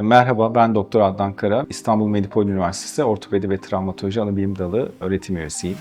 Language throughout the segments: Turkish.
Merhaba, ben Doktor Adnan Kara. İstanbul Medipol Üniversitesi Ortopedi ve Travmatoloji Anabilim Dalı öğretim üyesiyim.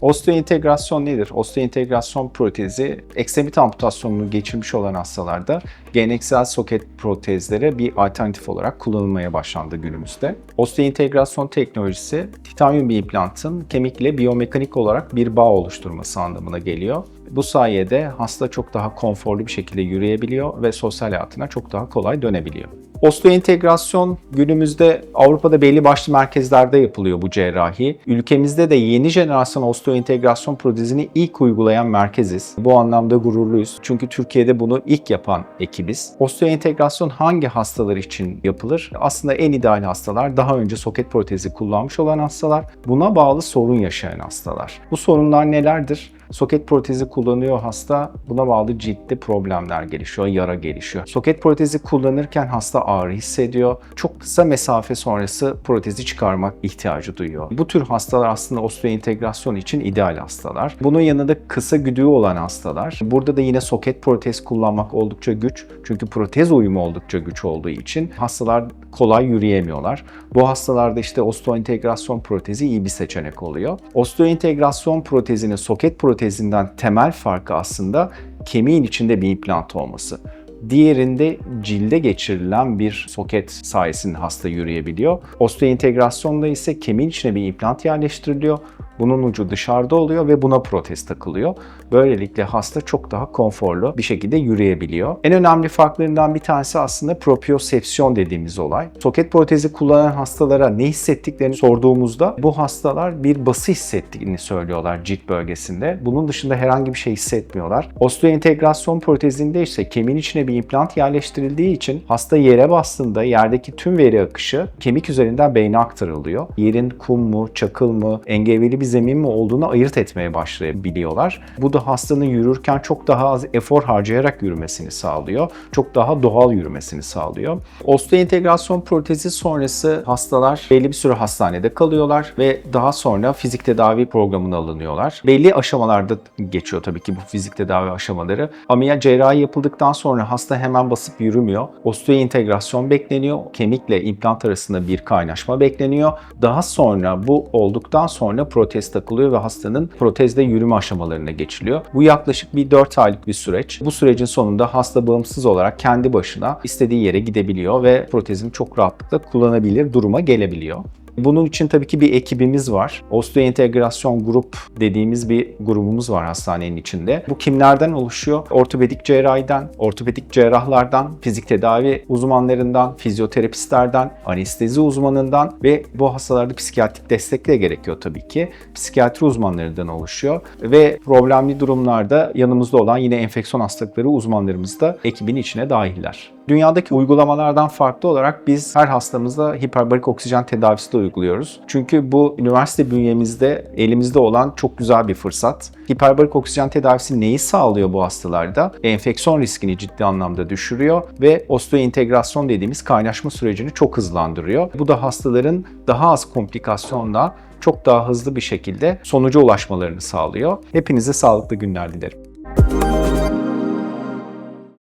Osteointegrasyon nedir? Osteointegrasyon protezi, ekstremite amputasyonunu geçirmiş olan hastalarda geleneksel soket protezlere bir alternatif olarak kullanılmaya başlandı günümüzde. Osteointegrasyon teknolojisi, titanyum bir implantın kemikle biyomekanik olarak bir bağ oluşturması anlamına geliyor. Bu sayede hasta çok daha konforlu bir şekilde yürüyebiliyor ve sosyal hayatına çok daha kolay dönebiliyor. Osteoentegrasyon günümüzde Avrupa'da belli başlı merkezlerde yapılıyor bu cerrahi. Ülkemizde de yeni jenerasyon osteoentegrasyon protezini ilk uygulayan merkeziz. Bu anlamda gururluyuz. Çünkü Türkiye'de bunu ilk yapan ekibiz. Osteoentegrasyon hangi hastalar için yapılır? Aslında en ideal hastalar daha önce soket protezi kullanmış olan hastalar, buna bağlı sorun yaşayan hastalar. Bu sorunlar nelerdir? Soket protezi kullanıyor hasta, buna bağlı ciddi problemler gelişiyor, yara gelişiyor. Soket protezi kullanırken hasta ağrı hissediyor. Çok kısa mesafe sonrası protezi çıkarmak ihtiyacı duyuyor. Bu tür hastalar aslında osteoentegrasyon için ideal hastalar. Bunun yanında kısa güdüğü olan hastalar. Burada da yine soket protez kullanmak oldukça güç. Çünkü protez uyumu oldukça güç olduğu için hastalar kolay yürüyemiyorlar. Bu hastalarda işte osteoentegrasyon protezi iyi bir seçenek oluyor. Osteoentegrasyon protezinin soket protezinden temel farkı aslında kemiğin içinde bir implant olması. Diğerinde cilde geçirilen bir soket sayesinde hasta yürüyebiliyor. Osteoentegrasyonda ise kemiğin içine bir implant yerleştiriliyor. Bunun ucu dışarıda oluyor ve buna protez takılıyor. Böylelikle hasta çok daha konforlu bir şekilde yürüyebiliyor. En önemli farklarından bir tanesi aslında propriosepsiyon dediğimiz olay. Soket protezi kullanan hastalara ne hissettiklerini sorduğumuzda bu hastalar bir bası hissettiğini söylüyorlar cilt bölgesinde. Bunun dışında herhangi bir şey hissetmiyorlar. Osteoentegrasyon protezinde ise kemiğin içine bir implant yerleştirildiği için hasta yere bastığında yerdeki tüm veri akışı kemik üzerinden beyne aktarılıyor. Yerin kum mu, çakıl mı, engebeli bir zemin mi olduğunu ayırt etmeye başlayabiliyorlar. Bu da hastanın yürürken çok daha az efor harcayarak yürümesini sağlıyor. Çok daha doğal yürümesini sağlıyor. Osteoentegrasyon protezi sonrası hastalar belli bir süre hastanede kalıyorlar ve daha sonra fizik tedavi programına alınıyorlar. Belli aşamalarda geçiyor tabii ki bu fizik tedavi aşamaları. Ameliyat cerrahi yapıldıktan sonra hasta hemen basıp yürümüyor. Osteoentegrasyon bekleniyor. Kemikle implant arasında bir kaynaşma bekleniyor. Daha sonra bu olduktan sonra protez takılıyor ve hastanın protezde yürüme aşamalarına geçiliyor. Bu yaklaşık bir 4 aylık bir süreç. Bu sürecin sonunda hasta bağımsız olarak kendi başına istediği yere gidebiliyor ve protezini çok rahatlıkla kullanabilir duruma gelebiliyor. Bunun için tabii ki bir ekibimiz var. Osteoentegrasyon grup dediğimiz bir grubumuz var hastanenin içinde. Bu kimlerden oluşuyor? Ortopedik cerrahiden, ortopedik cerrahlardan, fizik tedavi uzmanlarından, fizyoterapistlerden, anestezi uzmanından ve bu hastalarda psikiyatrik destek de gerekiyor tabii ki. Psikiyatri uzmanlarından oluşuyor ve problemli durumlarda yanımızda olan yine enfeksiyon hastalıkları uzmanlarımız da ekibin içine dahiller. Dünyadaki uygulamalardan farklı olarak biz her hastamızda hiperbarik oksijen tedavisi de uyguluyoruz. Çünkü bu üniversite bünyemizde elimizde olan çok güzel bir fırsat. Hiperbarik oksijen tedavisi neyi sağlıyor bu hastalarda? Enfeksiyon riskini ciddi anlamda düşürüyor ve osteoentegrasyon dediğimiz kaynaşma sürecini çok hızlandırıyor. Bu da hastaların daha az komplikasyonla çok daha hızlı bir şekilde sonuca ulaşmalarını sağlıyor. Hepinize sağlıklı günler dilerim.